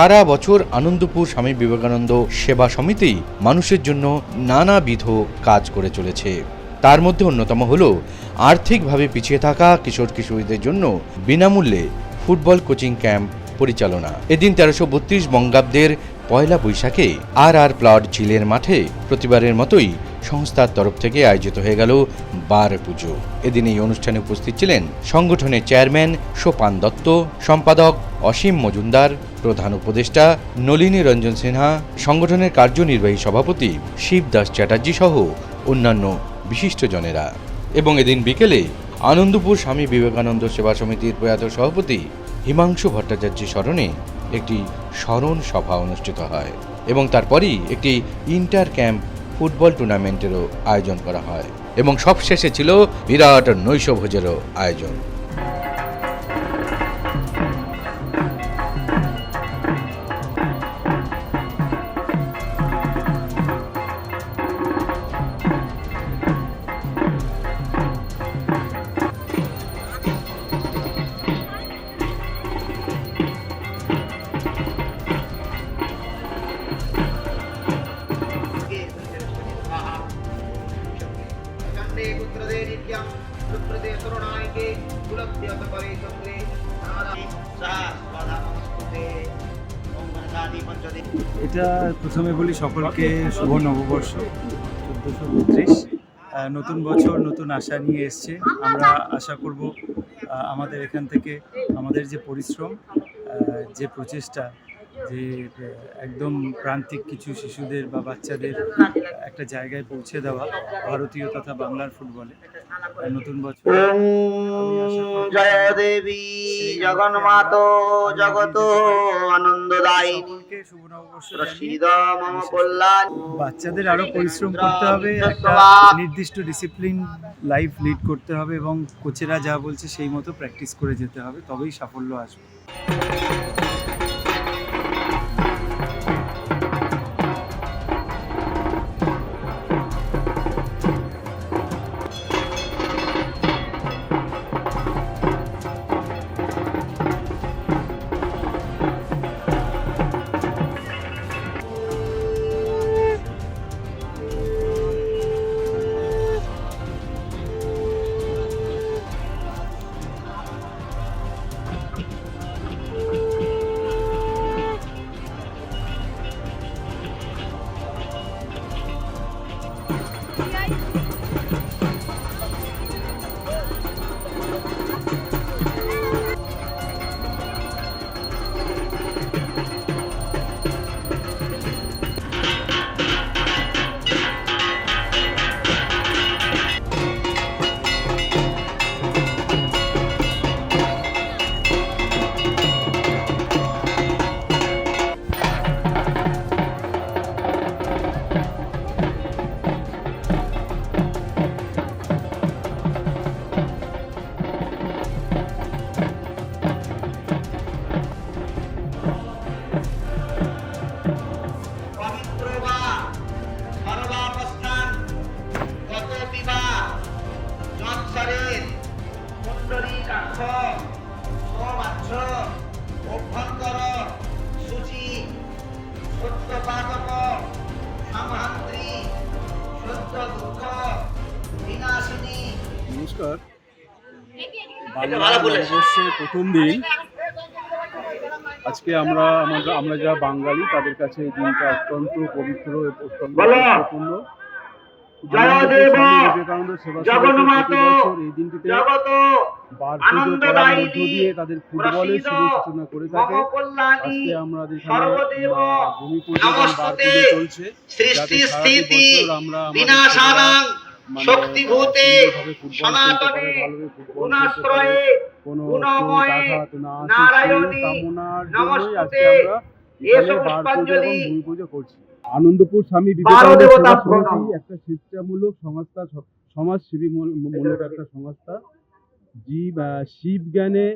সারা বছর আনন্দপুর স্বামী বিবেকানন্দ সেবা সমিতি মানুষের জন্য নানাবিধ কাজ করে চলেছে। তার মধ্যে অন্যতম হল আর্থিকভাবে পিছিয়ে থাকা কিশোর কিশোরীদের জন্য বিনামূল্যে ফুটবল কোচিং ক্যাম্প পরিচালনা। এদিন তেরোশো বত্রিশ বঙ্গাব্দের পয়লা বৈশাখে আর আর প্লট ঝিলের মাঠে প্রতিবারের মতোই সংস্থার তরফ থেকে আয়োজিত হয়ে গেল বার পুজো। এদিন এই অনুষ্ঠানে উপস্থিত ছিলেন সংগঠনের চেয়ারম্যান সোপান দত্ত, সম্পাদক অসীম মজুমদার, প্রধান উপদেষ্টা নলিনী রঞ্জন সিনহা, সংগঠনের কার্যনির্বাহী সভাপতি শিবদাস চ্যাটার্জি সহ অন্যান্য বিশিষ্টজনেরা এবং এদিন বিকেলে আনন্দপুর স্বামী বিবেকানন্দ সেবা সমিতির প্রয়াত সভাপতি হিমাংশু ভট্টাচার্যের স্মরণে একটি স্মরণ সভা অনুষ্ঠিত হয় এবং তারপরই একটি ইন্টার ক্যাম্প ফুটবল টুর্নামেন্টেরও আয়োজন করা হয় এবং সবশেষে ছিল বিরাট নৈশভোজেরও আয়োজন। এটা প্রথমে বলি সকলকে শুভ নববর্ষ। চোদ্দোশো বত্রিশ নতুন বছর নতুন আশা নিয়ে এসছে। আমরা আশা করব আমাদের এখান থেকে আমাদের যে পরিশ্রম যে প্রচেষ্টা যে একদম প্রান্তিক কিছু শিশুদের বা বাচ্চাদের একটা জায়গায় পৌঁছে দেওয়া ভারতীয় তথা বাংলার ফুটবলে। নতুন বছর জয় দেবী জগত বাচ্চাদের আরও পরিশ্রম করতে হবে একটা নির্দিষ্ট ডিসিপ্লিন লাইফ লিড করতে হবে এবং কোচেরা যা বলছে সেই মতো প্র্যাকটিস করে যেতে হবে তবেই সাফল্য আসবে। নমস্কার। বাংলা। নববর্ষের প্রথম দিন। আজকে আমরা আমরা আমরা যারা বাঙালি তাদের কাছে এই দিনটা অত্যন্ত পবিত্র অত্যন্ত গুরুত্বপূর্ণ। আমাদের বিবেকানন্দ সেবা এই দিনটিতে বার পুজো করার মধ্য দিয়ে তাদের ফুটবলের শুভ সূচনা করে থাকে। আজকে আমাদের এখানে ভূমি পুজো বার পুজো চলছে যাতে বছর আমরা আমাদের বিনাশানাং। শক্তিভূতে সুন্দরভাবে সনাতনে। গুণাশ্রয়ে গুণময়ে নারায়ণী করছি। আনন্দপুর স্বামী বিবেকানন্দ সেবা একটা স্বেচ্ছামূলক সংস্থা স- সমাজসেবী মূলক একটা সংস্থা জীব শিব জ্ঞানে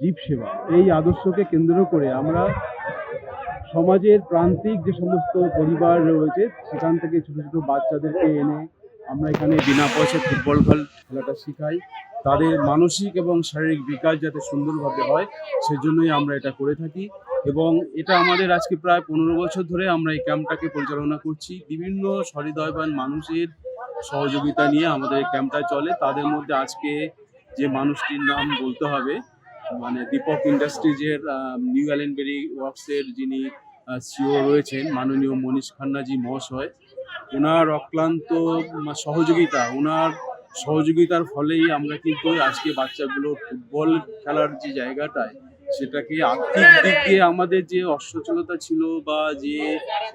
জীব সেবা। এই আদর্শকে কেন্দ্র করে আমরা সমাজের প্রান্তিক যে সমস্ত পরিবার রয়েছে সেখান থেকে ছোট ছোট বাচ্চাদেরকে এনে আমরা এখানে বিনা পয়সায় ফুটবল খেল খেলাটা শেখাই। তাদের মানসিক এবং শারীরিক বিকাশ যাতে সুন্দরভাবে হয়, সেজন্যই আমরা এটা করে থাকি। এবং এটা আমাদের আজকে প্রায় পনেরো বছর ধরে আমরা এই ক্যাম্পটাকে পরিচালনা করছি। বিভিন্ন সহৃদয়বান মানুষের সহযোগিতা নিয়ে আমাদের এই ক্যাম্পটা চলে। তাদের মধ্যে আজকে যে মানুষটির নাম বলতে হবে মানে দীপক ইন্ডাস্ট্রিজের নিউ অ্যালেনবেরি ওয়ার্কসের যিনি সিও রয়েছেন, মাননীয় মনীষ খান্নাজি মহাশয়। ওনার অক্লান্ত সহযোগিতা, ওনার সহযোগিতার ফলেই আমরা কিন্তু আজকে বাচ্চাগুলো ফুটবল খেলার যে জায়গাটায়, সেটাকে আর্থিক দিক দিয়ে আমাদের যে অসচলতা ছিল বা যে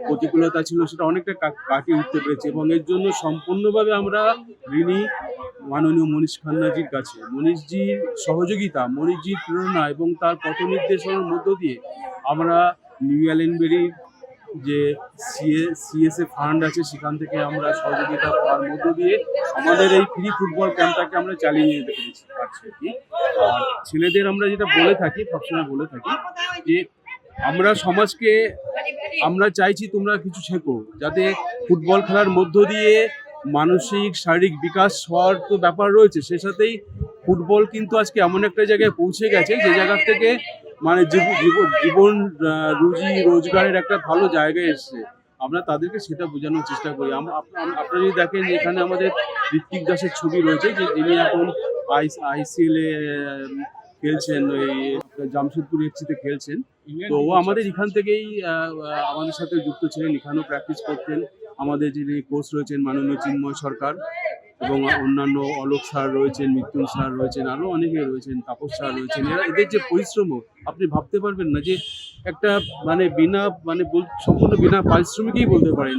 প্রতিকূলতা ছিল, সেটা অনেকটা কাটিয়ে উঠতে পেরেছে এবং এর জন্য সম্পূর্ণভাবে আমরা ঋণী মাননীয় মনীষ খান্নাজির কাছে। মনীষজির সহযোগিতা, মনীষজির প্রেরণা এবং তার পথ নির্দেশনার মধ্য দিয়ে আমরা নিউ অ্যালেনবেরির যে সিএ সিএসএ ফান্ড আছে, সেখান থেকে আমরা সহযোগিতা পাওয়ার মধ্য দিয়ে আমাদের এই ফ্রি ফুটবল ক্যাম্পটাকে আমরা চালিয়ে নিয়ে যেতে পেরেছি, পারছি আর কি। আর ছেলেদের আমরা যেটা বলে থাকি, সবসময় বলে থাকি যে আমরা সমাজকে, আমরা চাইছি তোমরা কিছু শেখো, যাতে ফুটবল খেলার মধ্য দিয়ে মানসিক, শারীরিক বিকাশ হওয়ার তো ব্যাপার রয়েছে। সে সাথেই ফুটবল কিন্তু আজকে এমন একটা জায়গায় পৌঁছে গেছে, যে জায়গা থেকে মানে জীব- জীব- জীবন রুজি, রোজগারের একটা ভালো জায়গায় এসছে। আমরা তাদেরকে সেটা বোঝানোর চেষ্টা করি। আপনারা যদি দেখেন এখানে আমাদের ঋত্বিক দাসের ছবি রয়েছে যে যিনি এখন আই আইসিএল এ খেলছেন, ওই জামশেদপুর এফসিতে খেলছেন। তো ও আমাদের এখান থেকেই আমাদের সাথে যুক্ত ছিলেন। এখানেও প্র্যাকটিস করতেন। আমাদের যিনি কোচ রয়েছেন মাননীয় চিন্ময় সরকার। এবং অন্যান্য অলোক স্যার রয়েছেন মৃত্যুন স্যার রয়েছেন আরও অনেকে রয়েছেন তাপস স্যার রয়েছেন। এরা এদের যে পরিশ্রম আপনি ভাবতে পারবেন না যে একটা মানে বিনা মানে সম্পূর্ণ বিনা পারিশ্রমিকই বলতে পারেন।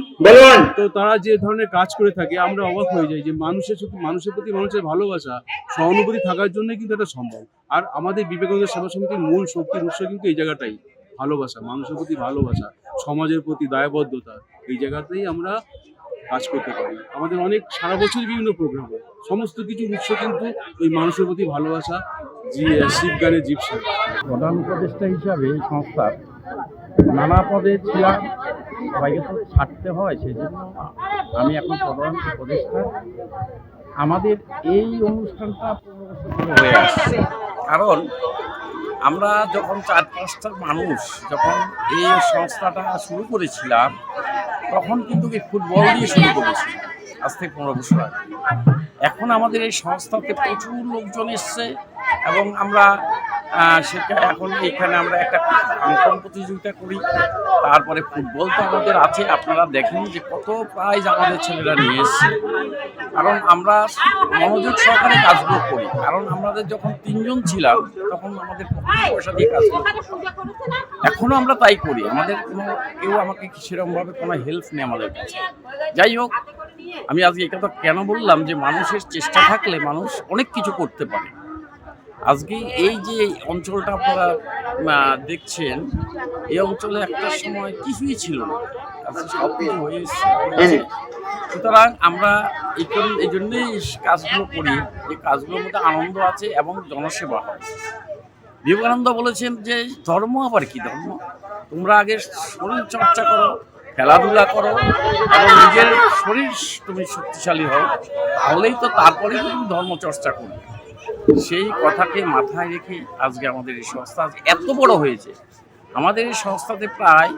তো তারা যে ধরনের কাজ করে থাকে আমরা অবাক হয়ে যাই যে মানুষের শুধু মানুষের প্রতি মানুষের ভালোবাসা সহানুভূতি থাকার জন্য কিন্তু এটা সম্ভব। আর আমাদের বিবেকানন্দ সেবা সমিতির মূল শক্তির উৎস কিন্তু এই জায়গাটাই ভালোবাসা মানুষের প্রতি ভালোবাসা সমাজের প্রতি দায়বদ্ধতা। এই জায়গাতেই আমরা কাজ করতে পারি। আমাদের অনেক সারা বছর বিভিন্ন প্রোগ্রাম হয় সমস্ত কিছু উৎস কিন্তু ওই মানুষের প্রতি ভালোবাসা জি শিব গানে জীব। প্রধান উপদেষ্টা হিসাবে এই সংস্থার নানা পদে ছিলাম, সবাইকে তো ছাড়তে হয় সেই জন্য আমি এখন প্রধান উপদেষ্টা। আমাদের এই অনুষ্ঠানটা হয়ে আসছে। কারণ আমরা যখন চার পাঁচটা মানুষ যখন এই সংস্থাটা শুরু করেছিলাম তখন কিন্তু এই ফুটবল দিয়ে শুরু করেছি আজ থেকে পনেরো বছর আগে। এখন আমাদের এই সংস্থাতে প্রচুর লোকজন এসছে এবং আমরা সেটা এখন এখানে আমরা একটা অঙ্কন প্রতিযোগিতা করি। তারপরে ফুটবল তো আমাদের আছে, আপনারা দেখেন যে কত প্রাইজ আমাদের ছেলেরা নিয়ে এসছে। কারণ আমরা মনোযোগ সহকারে কাজগুলো করি, কারণ আমাদের যখন তিনজন ছিলাম, তখন আমাদের পয়সা দিয়ে কাজগুলো করতাম। এখনও আমরা তাই করি, আমাদের কোনো কেউ আমাকে সেরকমভাবে কোনো হেল্প নেই আমাদের কাছে। যাই হোক, আমি আজকে এই কথা কেন বললাম যে মানুষের চেষ্টা থাকলে মানুষ অনেক কিছু করতে পারে। আজকে এই যে অঞ্চলটা আপনারা দেখছেন এই অঞ্চলে একটা সময় কিছুই ছিল না। আজকে সব কিছু হয়ে এসছে। সুতরাং আমরা এই জন্যই কাজগুলো করি এই কাজগুলোর মধ্যে আনন্দ আছে এবং জনসেবা হয়। বিবেকানন্দ বলেছেন যে ধর্ম আবার কি ধর্ম? তোমরা আগে শরীর চর্চা করো খেলাধুলা করো এবং নিজের শরীর তুমি শক্তিশালী হও তাহলেই তো তারপরেই তুমি ধর্ম চর্চা করবে। সেই কথাকে মাথায় রেখে আজকে আমাদের এই সংস্থা এত বড় হয়েছে। আমাদের এই সংস্থাতে প্রায়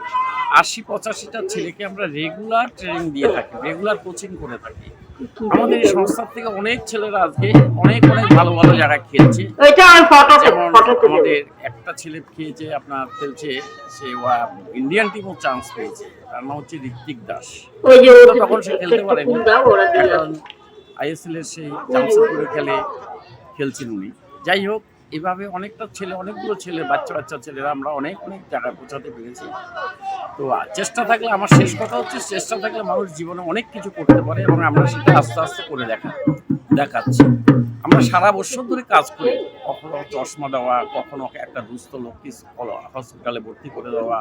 আশি পঁচাশিটা ছেলেকে আমরা রেগুলার ট্রেনিং দিয়ে থাকি রেগুলার কোচিং করে থাকি। আমাদের এই সংস্থার থেকে অনেক ছেলেরা আজকে অনেক অনেক ভালো ভালো জায়গায় খেলছে আমাদের একটা ছেলে খেয়েছে আপনার খেলছে সে ইন্ডিয়ান টিমও চান্স পেয়েছে। তার নাম হচ্ছে ঋত্বিক দাস। তখন সে খেলতে পারেনি। আইএসএল এর সেই জামশেদপুরে খেলে। খেলছেন উনি। যাই হোক, এভাবে অনেকটা ছেলে, অনেকগুলো ছেলে, বাচ্চা বাচ্চা ছেলেরা আমরা অনেক অনেক জায়গায় পৌঁছাতে পেরেছি। তো চেষ্টা থাকলে আমার শেষ কথা হচ্ছে, চেষ্টা থাকলে মানুষ জীবনে অনেক কিছু করতে পারে এবং আমরা সেটা আস্তে আস্তে করে দেখা, দেখাচ্ছি। আমরা সারা বছর ধরে কাজ করি। কখনো চশমা দেওয়া, কখনো একটা দুস্থ লোককে হসপিটালে ভর্তি করে দেওয়া।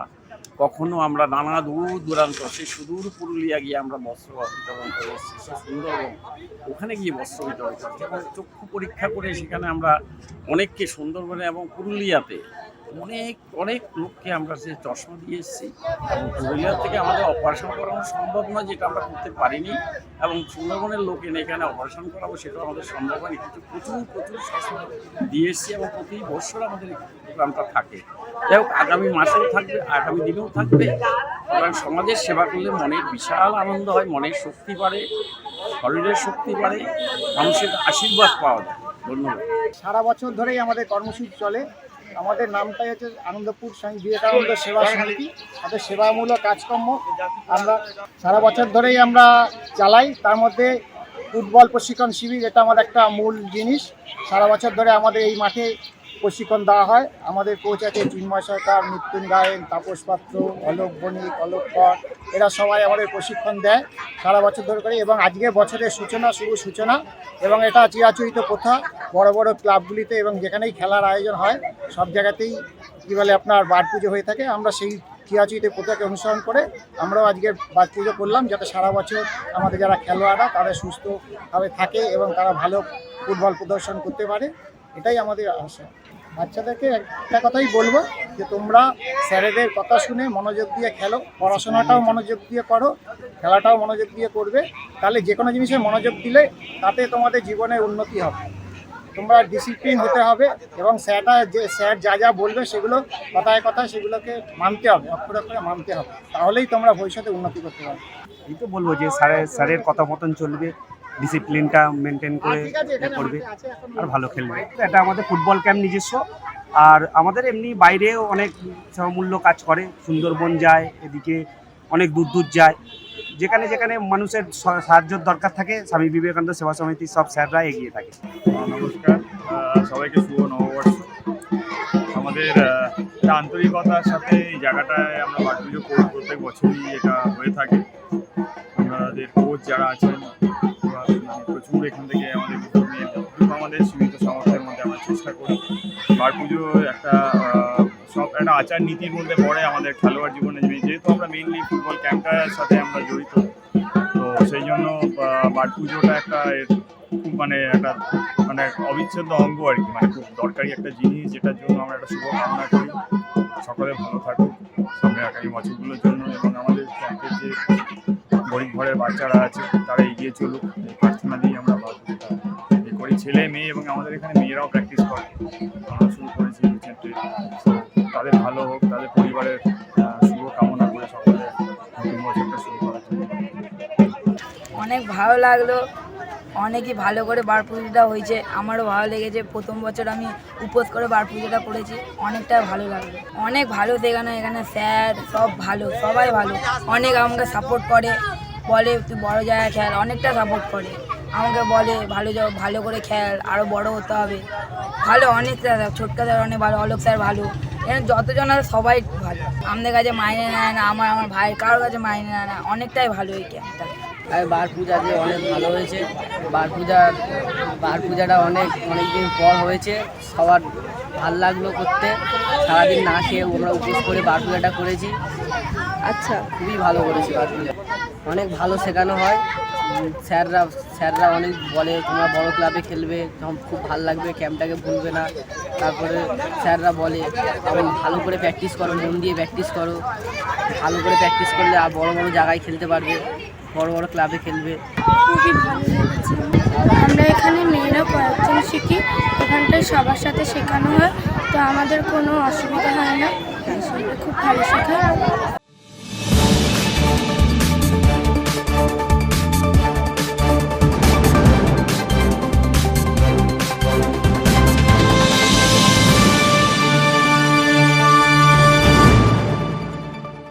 কখনো আমরা নানা দূর দূরান্ত সেই সুদূর পুরুলিয়া গিয়ে আমরা বস্ত্র বিতরণ করে এসেছি সুন্দরবন। ওখানে গিয়ে বস্ত্র বিতরণ করছি এবং চক্ষু পরীক্ষা করে সেখানে আমরা অনেককে সুন্দরবনে এবং পুরুলিয়াতে অনেক অনেক লোককে আমরা সে চশমা দিয়ে এসেছি এবং পুরুলিয়া থেকে আমাদের অপারেশন করানো সম্ভব নয়, যেটা আমরা করতে পারিনি এবং সুন্দরবনের লোক এনে এখানে অপারেশন করাবো সেটা আমাদের সম্ভব হয়নি। কিন্তু প্রচুর প্রচুর চশমা দিয়ে এসেছি এবং প্রতি বছর আমাদের প্রোগ্রামটা থাকে। যাই হোক, আগামী মাসেও থাকবে, আগামী দিনেও থাকবে। এবং সমাজের সেবা করলে মনের বিশাল আনন্দ হয়, মনের শক্তি বাড়ে, শরীরের শক্তি বাড়ে, মানুষের আশীর্বাদ পাওয়া যায়। ধন্যবাদ। সারা বছর ধরেই আমাদের কর্মসূচি চলে। আমাদের নামটাই হচ্ছে আনন্দপুর স্বামী বিবেকানন্দ সেবা সমিতি। আমাদের সেবামূলক কাজকর্ম আমরা সারা বছর ধরেই আমরা চালাই। তার মধ্যে ফুটবল প্রশিক্ষণ শিবির, এটা আমাদের একটা মূল জিনিস। সারা বছর ধরে আমাদের এই মাঠে প্রশিক্ষণ দেওয়া হয়। আমাদের কোচ আছে চিন্ময় সরকার মৃত্যুন গায়েন, তাপস পাত্র, অলোক বণিক, অলোক কর। এরা সবাই আমাদের প্রশিক্ষণ দেয় সারা বছর ধরে করে এবং আজকে বছরের সূচনা শুভ সূচনা এবং এটা চিরাচরিত প্রথা। বড় বড় ক্লাবগুলিতে এবং যেখানেই খেলার আয়োজন হয়, সব জায়গাতেই কী বলে আপনার বাড় পুজো হয়ে থাকে। আমরা সেই চিরাচরিত প্রথাকে অনুসরণ করে আমরাও আজকে বাড় পুজো করলাম যাতে সারা বছর আমাদের যারা খেলোয়াড়রা তারা সুস্থভাবে থাকে এবং তারা ভালো ফুটবল প্রদর্শন করতে পারে। এটাই আমাদের আশা। বাচ্চাদেরকে একটা কথাই বলব যে তোমরা স্যারেদের কথা শুনে মনোযোগ দিয়ে খেলো, পড়াশোনাটাও মনোযোগ দিয়ে করো, খেলাটাও মনোযোগ দিয়ে করবে। তাহলে যে কোনো জিনিসে মনোযোগ দিলে তাতে তোমাদের জীবনের উন্নতি হবে। তোমরা ডিসিপ্লিন হতে হবে এবং স্যারটা যে স্যার যা যা বলবে সেগুলো কথায় কথায় সেগুলোকে মানতে হবে, অক্ষরে অক্ষরে মানতে হবে। তাহলেই তোমরা ভবিষ্যতে উন্নতি করতে পারবে। এই তো বলব যে স্যারের স্যারের কথা মতন চলবে। ডিসিপ্লিনটা মেনটেন করে করবে। আর ভালো খেলবে। এটা আমাদের ফুটবল ক্যাম্প নিজস্ব। আর আমাদের এমনি বাইরেও অনেক মূল্য কাজ করে। সুন্দরবন যায় এদিকে অনেক দূর দূর যায়। যেখানে যেখানে মানুষের সাহায্যের দরকার থাকে স্বামী বিবেকানন্দ সেবা সমিতির সব স্যাররা এগিয়ে থাকে। নমস্কার। সবাইকে শুভ নববর্ষ। আমাদের একটা আন্তরিকতার সাথে এই জায়গাটায় আমরা বাট পুজো প্রত্যেক বছরই এটা হয়ে থাকে। আমাদের কোচ যারা আছেন প্রচুর এখান থেকে আমাদের ভিতর নিয়ে যতটুকু আমাদের সীমিত সামর্থ্যের মধ্যে আমরা চেষ্টা করি। বার পুজো একটা সব একটা আচার নীতির মধ্যে পড়ে আমাদের খেলোয়াড় জীবনে। যেহেতু আমরা মেইনলি ফুটবল ক্যাম্পটার সাথে আমরা জড়িত, তো সেই জন্য বাট পুজোটা একটা খুব মানে একটা মানে অবিচ্ছেদ্য অঙ্গ আর কি। মানে খুব দরকারি একটা জিনিস, যেটার জন্য আমরা একটা শুভ কামনা করি। সকলে ভালো থাকুক, সামনে আগামী বছরগুলোর জন্য এবং আমাদের ক্যাম্পের যে গরিব ঘরের বাচ্চারা আছে, তারা এগিয়ে চলুক। আমাদের এখানে মেয়েরাও প্র্যাকটিস করে। আমরা শুরু করেছি রিসেন্টলি তাদের ভালো হোক, তাদের পরিবারের শুভ কামনা করে সকলে নতুন বছরটা শুরু করার জন্য। অনেক ভালো লাগল। অনেকই ভালো করে বার পুজোটা হয়েছে। আমারও ভালো লেগেছে। প্রথম বছর আমি উপোস করে বার পুজোটা করেছি। অনেকটা ভালো লাগল। অনেক ভালো দেখানো এখানে স্যার সব ভালো, সবাই ভালো। অনেক আমাকে সাপোর্ট করে। বলে, তুই বড় জায়গায় খেল। অনেকটা সাপোর্ট করে। আমাকে বলে ভালো যাও ভালো করে খেল আরও বড় হতে হবে। ভালো অনেক স্যার ছোট্ট স্যার অনেক ভালো অলোক স্যার ভালো। এখানে যতজন আছে সবাই ভালো। আমাদের কাছে মাইনে নেয় না আমার আমার ভাই কারোর কাছে মাইনে নেয় না অনেকটাই ভালো এই ক্যাম্পটা আর বার পূজা যে অনেক ভালো হয়েছে। বার পূজা বার পূজাটা অনেক অনেক দিন পর হয়েছে। সবার ভালো লাগল করতে। সারাদিন না খেয়ে আমরা উপোস করে বার পূজাটা করেছি। আচ্ছা। খুবই ভালো করেছি বার পূজা। অনেক ভালো শেখানো হয়। স্যাররা স্যাররা অনেক বলে, তোমরা বড় ক্লাবে খেলবে, তখন খুব ভালো লাগবে, ক্যাম্পটাকে ভুলবে না। তারপরে স্যাররা বলে আমি ভালো করে প্র্যাকটিস করো, মন দিয়ে প্র্যাকটিস করো। ভালো করে প্র্যাকটিস করলে আর বড় বড় জায়গায় খেলতে পারবে, বড় বড় ক্লাবে খেলবে। খুবই ভালো আমরা এখানে মেয়েরা কয়েকজন শিখি এখানটায় সবার সাথে শেখানো হয়, তো আমাদের কোনো অসুবিধা হয় না। খুব ভালো শেখায়।